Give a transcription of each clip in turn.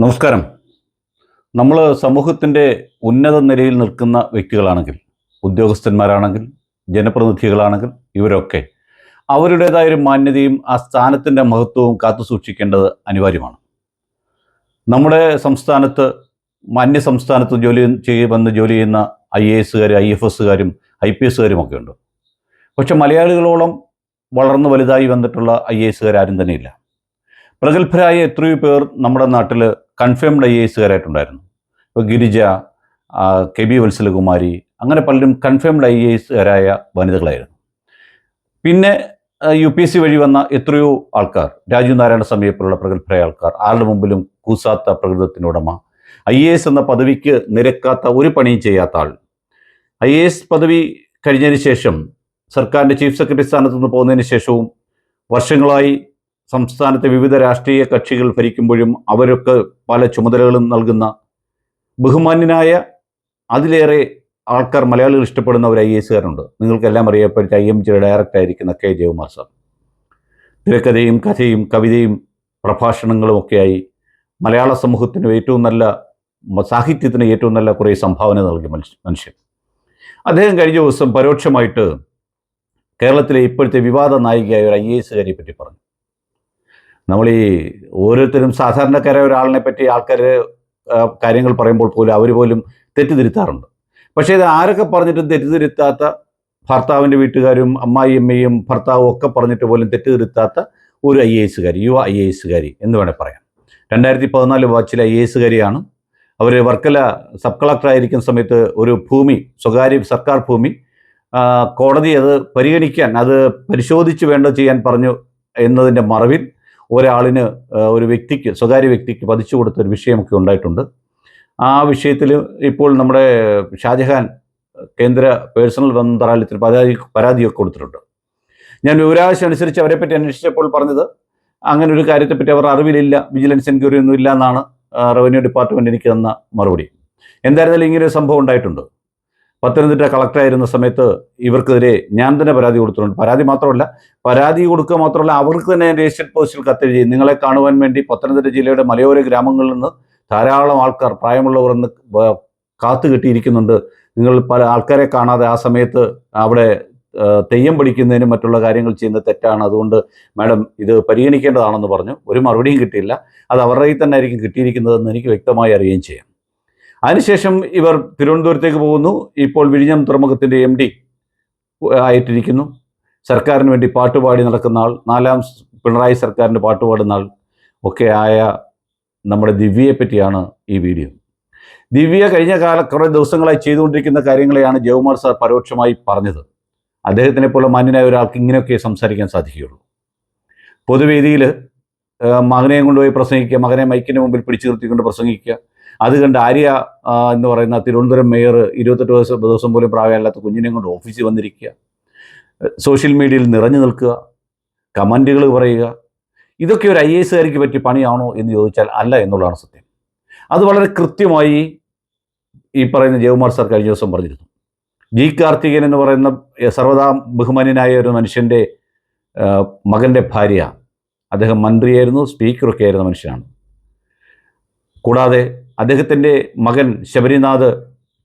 നമസ്കാരം. നമ്മൾ സമൂഹത്തിന്റെ ഉന്നത നിലയിൽ നിൽക്കുന്ന വ്യക്തികളാണെങ്കിൽ ഉദ്യോഗസ്ഥന്മാരാണെങ്കിൽ ജനപ്രതിനിധികളാണെങ്കിൽ ഇവരൊക്കെ അവരുടേതായ ഒരു മാന്യതയും ആ സ്ഥാനത്തിന്റെ മഹത്വവും കാത്തു സൂക്ഷിക്കേണ്ടത് അനിവാര്യമാണ്. നമ്മുടെ സംസ്ഥാനത്ത് മാന്യ സംസ്ഥാനത്ത് ജോലി ചെയ്യുമെന്ന് ജോലി ചെയ്യുന്ന ഐ എ എസുകാർ ഐ എഫ് എസുകാരും ഐ പി എസുകാരും ഒക്കെ ഉണ്ട് പക്ഷെ മലയാളികളോളം വളർന്നു വലുതായി വന്നിട്ടുള്ള ഐ എ എസുകാരും തന്നെയില്ല. പ്രഗത്ഭരായ എത്രയോ പേർ നമ്മുടെ നാട്ടിൽ കൺഫേംഡ് ഐ എസുകാരായിട്ടുണ്ടായിരുന്നു ഇപ്പോൾ ഗിരിജ കെ ബി വത്സലകുമാരി അങ്ങനെ പലരും കൺഫേംഡ് ഐ എസുകാരായ വനിതകളായിരുന്നു. പിന്നെ യു പി എസ് സി വഴി വന്ന എത്രയോ ആൾക്കാർ രാജീവ് നാരായണ സമീപമുള്ള പ്രഗത്ഭരായ ആൾക്കാർ ആരുടെ മുമ്പിലും കൂസാത്ത പ്രകൃതത്തിനുടമ ഐ എ എസ് എന്ന പദവിക്ക് നിരക്കാത്ത ഒരു പണിയും ചെയ്യാത്ത ആൾ. ഐ എ എസ് പദവി കഴിഞ്ഞതിന് ശേഷം സർക്കാരിന്റെ ചീഫ് സെക്രട്ടറി സ്ഥാനത്ത് നിന്ന് പോകുന്നതിന് ശേഷവും വർഷങ്ങളായി സംസ്ഥാനത്തെ വിവിധ രാഷ്ട്രീയ കക്ഷികൾ ഭരിക്കുമ്പോഴും അവരൊക്കെ പല ചുമതലകളും നൽകുന്ന ബഹുമാന്യനായ അതിലേറെ ആൾക്കാർ മലയാളികൾ ഇഷ്ടപ്പെടുന്ന ഒരു ഐ എസുകാരുണ്ട് നിങ്ങൾക്കെല്ലാം അറിയപ്പെട്ട ഐ എം ജിയുടെ ഡയറക്ടർ ആയിരിക്കുന്ന കെ ജയകുമാർ സാർ. തിരക്കഥയും കഥയും കവിതയും പ്രഭാഷണങ്ങളും ഒക്കെയായി മലയാള സമൂഹത്തിന് ഏറ്റവും നല്ല സാഹിത്യത്തിന് ഏറ്റവും നല്ല കുറേ സംഭാവന നൽകി മനുഷ്യൻ. അദ്ദേഹം കഴിഞ്ഞ ദിവസം പരോക്ഷമായിട്ട് കേരളത്തിലെ ഇപ്പോഴത്തെ വിവാദ നായികയായ ഒരു ഐ എ എസുകാരെ പറ്റി പറഞ്ഞു. നമ്മൾ ഈ ഓരോരുത്തരും സാധാരണക്കാരെ ഒരാളിനെ പറ്റി ആൾക്കാർ കാര്യങ്ങൾ പറയുമ്പോൾ പോലും അവർ പോലും തെറ്റിദ്ധരുത്താറുണ്ട്. പക്ഷേ ഇത് ആരൊക്കെ പറഞ്ഞിട്ടും തെറ്റിദ്ധരുത്താത്ത ഭർത്താവിന്റെ വീട്ടുകാരും അമ്മായിയമ്മയും ഭർത്താവും ഒക്കെ പറഞ്ഞിട്ട് പോലും തെറ്റിദ്ധരുത്താത്ത ഒരു ഐ എ എസുകാരി യുവ ഐ എ എസുകാരി എന്ന് വേണേൽ പറയാം. രണ്ടായിരത്തി പതിനാല് ബാച്ചിലെ ഐ എ എസുകാരിയാണ് അവർ വർക്കല സബ് കളക്ടർ ആയിരിക്കുന്ന സമയത്ത് ഒരു ഭൂമി സ്വകാര്യ സർക്കാർ ഭൂമി കോടതി അത് പരിഗണിക്കാൻ അത് പരിശോധിച്ച് വേണ്ടത് ചെയ്യാൻ പറഞ്ഞു എന്നതിന്റെ മറവിൽ ഒരാളിന് ഒരു വ്യക്തിക്ക് സ്വകാര്യ വ്യക്തിക്ക് പതിച്ചു കൊടുത്ത ഒരു വിഷയമൊക്കെ ഉണ്ടായിട്ടുണ്ട്. ആ വിഷയത്തിൽ ഇപ്പോൾ നമ്മുടെ ഷാജഹാൻ കേന്ദ്ര പേഴ്സണൽ മന്ത്രാലയത്തിന് പരാതി പരാതിയൊക്കെ കൊടുത്തിട്ടുണ്ട്. ഞാൻ വിവരാവശ്യം അനുസരിച്ച് അവരെപ്പറ്റി അന്വേഷിച്ചപ്പോൾ പറഞ്ഞത് അങ്ങനെ ഒരു കാര്യത്തെപ്പറ്റി അവർ അറിവിലില്ല വിജിലൻസ് എൻക്വയറി ഒന്നും ഇല്ല എന്നാണ് റവന്യൂ ഡിപ്പാർട്ട്മെന്റ് എനിക്ക് തന്ന മറുപടി. എന്തായിരുന്നാലും ഇങ്ങനെ ഒരു സംഭവം ഉണ്ടായിട്ടുണ്ട്. പത്തനംതിട്ട കളക്ടറായിരുന്ന സമയത്ത് ഇവർക്കെതിരെ ഞാൻ തന്നെ പരാതി കൊടുത്തിട്ടുണ്ട്. പരാതി മാത്രമല്ല പരാതി കൊടുക്കുക മാത്രമല്ല അവർക്ക് തന്നെ രജിസ്റ്റർ പോസ്റ്റിൽ കത്തെഴുതി നിങ്ങളെ കാണുവാൻ വേണ്ടി പത്തനംതിട്ട ജില്ലയുടെ മലയോര ഗ്രാമങ്ങളിൽ നിന്ന് ധാരാളം ആൾക്കാർ പ്രായമുള്ളവർ എന്ന് കാത്തു കെട്ടിയിരിക്കുന്നുണ്ട്. നിങ്ങൾ പല ആൾക്കാരെ കാണാതെ ആ സമയത്ത് അവിടെ തെയ്യം പഠിക്കുന്നതിനും മറ്റുള്ള കാര്യങ്ങൾ ചെയ്യുന്ന തെറ്റാണ്. അതുകൊണ്ട് മാഡം ഇത് പരിഗണിക്കേണ്ടതാണെന്ന് പറഞ്ഞു. ഒരു മറുപടിയും കിട്ടിയില്ല. അത് അവരുടെ തന്നെ ആയിരിക്കും കിട്ടിയിരിക്കുന്നതെന്ന് എനിക്ക് വ്യക്തമായി അറിയുകയും ചെയ്യാം. അതിനുശേഷം ഇവർ തിരുവനന്തപുരത്തേക്ക് പോകുന്നു. ഇപ്പോൾ വിഴിഞ്ഞം തുറമുഖത്തിന്റെ എം ഡി ആയിട്ടിരിക്കുന്നു. സർക്കാരിന് വേണ്ടി പാട്ടുപാടി നടക്കുന്ന ആൾ നാലാം പിണറായി സർക്കാരിന്റെ പാട്ടുപാടുന്ന ആൾ ഒക്കെ ആയ നമ്മുടെ ദിവ്യയെ പറ്റിയാണ് ഈ വീഡിയോ. ദിവ്യ കഴിഞ്ഞ കാല കുറേ ദിവസങ്ങളായി ചെയ്തുകൊണ്ടിരിക്കുന്ന കാര്യങ്ങളെയാണ് ജയകുമാർ സാർ പരോക്ഷമായി പറഞ്ഞത്. അദ്ദേഹത്തിനെ പോലെ മാന്യനായ ഒരാൾക്ക് ഇങ്ങനെയൊക്കെ സംസാരിക്കാൻ സാധിക്കുകയുള്ളൂ. പൊതുവേദിയിൽ മകനെയും കൊണ്ടുപോയി പ്രസംഗിക്കുക മകനെ മൈക്കിന്റെ മുമ്പിൽ പിടിച്ചു നിർത്തിക്കൊണ്ട് പ്രസംഗിക്കുക അത് കണ്ട് ആര്യ എന്ന് പറയുന്ന തിരുവനന്തപുരം മേയർ ഇരുപത്തെട്ട് ദിവസം ദിവസം പോലും പ്രായമല്ലാത്ത കുഞ്ഞിനെ കൊണ്ട് ഓഫീസിൽ വന്നിരിക്കുക. സോഷ്യൽ മീഡിയയിൽ നിറഞ്ഞു നിൽക്കുക. കമന്റുകൾ പറയുക. ഇതൊക്കെ ഒരു ഐ എസ് കാരിക്ക് പറ്റിയ പണിയാണോ എന്ന് ചോദിച്ചാൽ അല്ല എന്നുള്ളതാണ് സത്യം. അത് വളരെ കൃത്യമായി ഈ പറയുന്ന ജയകുമാർ സാർ കഴിഞ്ഞ ദിവസം പറഞ്ഞിരുന്നു. ജി കാർത്തികൻ എന്ന് പറയുന്ന സർവദാ ബഹുമാന്യനായ ഒരു മനുഷ്യന്റെ മകന്റെ ഭാര്യ. അദ്ദേഹം മന്ത്രിയായിരുന്നു സ്പീക്കറൊക്കെ ആയിരുന്ന മനുഷ്യനാണ്. കൂടാതെ അദ്ദേഹത്തിന്റെ മകൻ ശബരിനാഥ്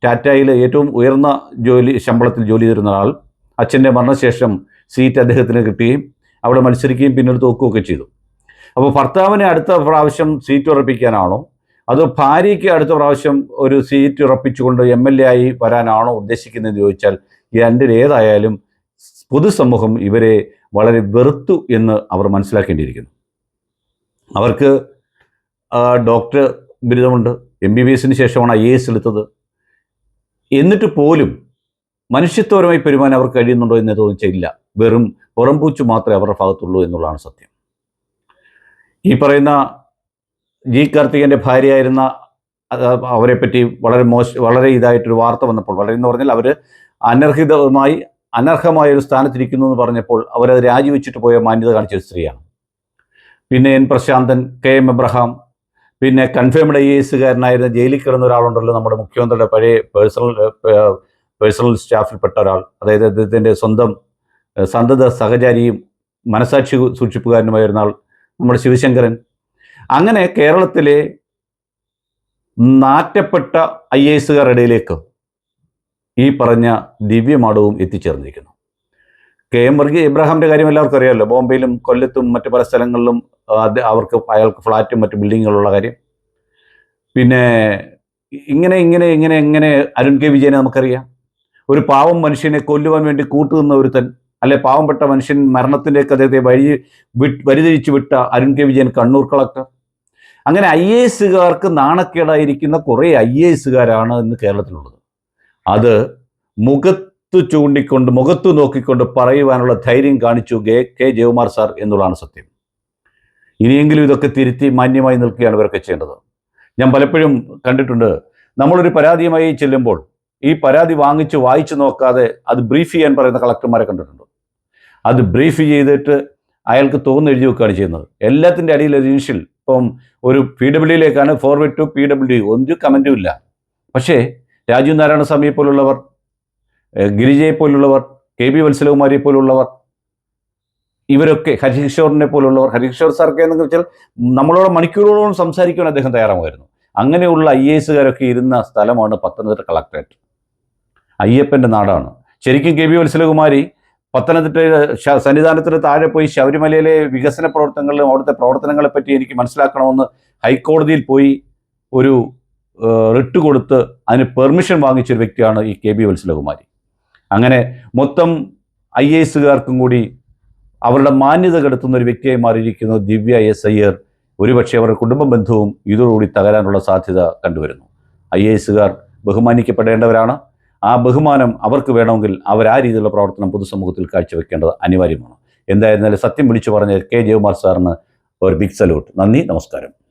ടാറ്റയിൽ ഏറ്റവും ഉയർന്ന ജോലി ശമ്പളത്തിൽ ജോലി ചെയ്തിരുന്ന ആൾ. അച്ഛന്റെ മരണശേഷം സീറ്റ് അദ്ദേഹത്തിന് കിട്ടുകയും അവിടെ മത്സരിക്കുകയും പിന്നീട് തോക്കുകയൊക്കെ ചെയ്തു. അപ്പോൾ ഭർത്താവിനെ അടുത്ത പ്രാവശ്യം സീറ്റ് ഉറപ്പിക്കാനാണോ? അതോ ഭാര്യയ്ക്ക് അടുത്ത പ്രാവശ്യം ഒരു സീറ്റ് ഉറപ്പിച്ചുകൊണ്ട് എം എൽ എ ആയി വരാനാണോ ഉദ്ദേശിക്കുന്നതെന്ന് ചോദിച്ചാൽ ഏതായാലും പൊതുസമൂഹം ഇവരെ വളരെ വെറുത്തു എന്ന് അവർ മനസ്സിലാക്കേണ്ടിയിരിക്കുന്നു. അവർക്ക് ഡോക്ടർ ബിരുദമുണ്ട് എം ബി ബി എസിന് ശേഷമാണ് ഐ എ എസ് എടുത്തത്. എന്നിട്ട് പോലും മനുഷ്യത്വപരമായി പെരുമാൻ അവർക്ക് കഴിയുന്നുണ്ടോ എന്ന് തോന്നിച്ചില്ല വെറും പുറംപൂച്ചു മാത്രമേ അവരുടെ ഭാഗത്തുള്ളൂ എന്നുള്ളതാണ് സത്യം. ഈ പറയുന്ന ജി കാർത്തികന്റെ ഭാര്യയായിരുന്ന അവരെപ്പറ്റി വളരെ മോശ വളരെ ഇതായിട്ടൊരു വാർത്ത വന്നപ്പോൾ വളരെ എന്ന് പറഞ്ഞാൽ അവർ അനർഹിതമായി അനർഹമായ ഒരു സ്ഥാനത്തിരിക്കുന്നു എന്ന് പറഞ്ഞപ്പോൾ അവരത് രാജിവെച്ചിട്ട് പോയ മാന്യത കാണിച്ച ഒരു സ്ത്രീയാണ്. പിന്നെ N Prasanthan K M Abraham പിന്നെ കൺഫേംഡ് ഐ എസ് കാരനായിരുന്ന ജയിലിൽ കിടന്ന ഒരാളുണ്ടല്ലോ നമ്മുടെ മുഖ്യമന്ത്രിയുടെ പഴയ പേഴ്സണൽ പേഴ്സണൽ സ്റ്റാഫിൽപ്പെട്ട ഒരാൾ. അതായത് അദ്ദേഹത്തിന്റെ സ്വന്തം സന്തത സഹചാരിയും മനസാക്ഷി സൂക്ഷിപ്പുകാരനുമായിരുന്ന ആൾ നമ്മുടെ ശിവശങ്കരൻ. അങ്ങനെ കേരളത്തിലെ നാറ്റപ്പെട്ട ഐ എസുകാരുടെ ഇടയിലേക്ക് ഈ പറഞ്ഞ ദിവ്യമാടവും എത്തിച്ചേർന്നിരിക്കുന്നു. കെ എം വർഗീയ ഇബ്രാഹാമിന്റെ കാര്യം എല്ലാവർക്കും അറിയാമല്ലോ. ബോംബെയിലും കൊല്ലത്തും മറ്റു പല സ്ഥലങ്ങളിലും അവർക്ക് അയാൾക്ക് ഫ്ലാറ്റും മറ്റു ബിൽഡിങ്ങുകളുള്ള കാര്യം. പിന്നെ ഇങ്ങനെ ഇങ്ങനെ ഇങ്ങനെ എങ്ങനെ അരുൺ കെ വിജയനെ നമുക്കറിയാം. ഒരു പാവം മനുഷ്യനെ കൊല്ലുവാൻ വേണ്ടി കൂട്ടുനിന്ന ഒരുത്തൻ അല്ലെ പാവപ്പെട്ട മനുഷ്യൻ മരണത്തിലേക്ക് അദ്ദേഹത്തെ വഴി വിട്ട് വഴിതിരിച്ചു വിട്ട അരുൺ കെ വിജയൻ കണ്ണൂർ കളക്ടർ. അങ്ങനെ ഐ എ എസുകാർക്ക് നാണക്കേടായിരിക്കുന്ന കുറേ ഐ എ എസുകാരാണ് ഇന്ന് കേരളത്തിലുള്ളത്. അത് മുഖത്ത് ചൂണ്ടിക്കൊണ്ട് മുഖത്തു നോക്കിക്കൊണ്ട് പറയുവാനുള്ള ധൈര്യം കാണിച്ചു കെ കെ ജയകുമാർ സാർ എന്നുള്ളതാണ് സത്യം. ഇനിയെങ്കിലും ഇതൊക്കെ തിരുത്തി മാന്യമായി നിൽക്കുകയാണ് ഇവരൊക്കെ ചെയ്യേണ്ടത്. ഞാൻ പലപ്പോഴും കണ്ടിട്ടുണ്ട് നമ്മളൊരു പരാതിയുമായി ചെല്ലുമ്പോൾ ഈ പരാതി വാങ്ങിച്ച് വായിച്ചു നോക്കാതെ അത് ബ്രീഫ് ചെയ്യാൻ പറയുന്ന കളക്ടർമാരെ കണ്ടിട്ടുണ്ട്. അത് ബ്രീഫ് ചെയ്തിട്ട് അയാൾക്ക് തോന്നുന്നു എഴുതി വെക്കുകയാണ് ചെയ്യുന്നത്. എല്ലാത്തിന്റെ അടിയിൽ ഇനിഷ്യൽ ഇപ്പം ഒരു പി ഡബ്ല്യു ലേക്കാണ് ഫോർവേഡ് ടു പി ഡബ്ല്യു ഒരു കമന്റും ഇല്ല. പക്ഷേ രാജീവ് നാരായണ സ്വാമിയെ പോലുള്ളവർ ഗിരിജയെ പോലുള്ളവർ കെ ബി വത്സലകുമാരിയെ പോലുള്ളവർ ഇവരൊക്കെ ഹരികിഷോറിനെ പോലുള്ളവർ ഹരികിഷോർ സാർക്ക് എന്നൊക്കെ വെച്ചാൽ നമ്മളോട് മണിക്കൂറുകളോളം സംസാരിക്കുവാൻ അദ്ദേഹം തയ്യാറാകുമായിരുന്നു അങ്ങനെയുള്ള ഐ എ എസുകാരൊക്കെ ഇരുന്ന സ്ഥലമാണ് പത്തനംതിട്ട കളക്ടറേറ്റ്. അയ്യപ്പന്റെ നാടാണ്. ശരിക്കും കെ ബി വത്സലകുമാരി പത്തനംതിട്ട ശ- സന്നിധാനത്തിന് താഴെ പോയി ശബരിമലയിലെ വികസന പ്രവർത്തനങ്ങളിലും അവിടുത്തെ പ്രവർത്തനങ്ങളെ പറ്റി എനിക്ക് മനസ്സിലാക്കണമെന്ന് ഹൈക്കോടതിയിൽ പോയി ഒരു റിട്ട് കൊടുത്ത് അതിന് പെർമിഷൻ വാങ്ങിച്ചൊരു വ്യക്തിയാണ് ഈ കെ ബി വത്സലകുമാരി. അങ്ങനെ മൊത്തം ഐ എസുകാർക്കും കൂടി അവരുടെ മാന്യത കെടുത്തുന്ന ഒരു വ്യക്തിയായി മാറിയിരിക്കുന്ന ദിവ്യ എസ് അയ്യർ. ഒരുപക്ഷെ അവരുടെ കുടുംബ ബന്ധവും ഇതോടുകൂടി തകരാനുള്ള സാധ്യത കണ്ടുവരുന്നു. ഐ എസുകാർ ബഹുമാനിക്കപ്പെടേണ്ടവരാണ്. ആ ബഹുമാനം അവർക്ക് വേണമെങ്കിൽ അവർ ആ രീതിയിലുള്ള പ്രവർത്തനം പൊതുസമൂഹത്തിൽ കാഴ്ചവെക്കേണ്ടത് അനിവാര്യമാണ്. എന്തായിരുന്നാലും സത്യം വിളിച്ചു പറഞ്ഞ കെ ജയകുമാർ സാറിന് ഒരു ബിഗ് സല്യൂട്ട്. നന്ദി നമസ്കാരം.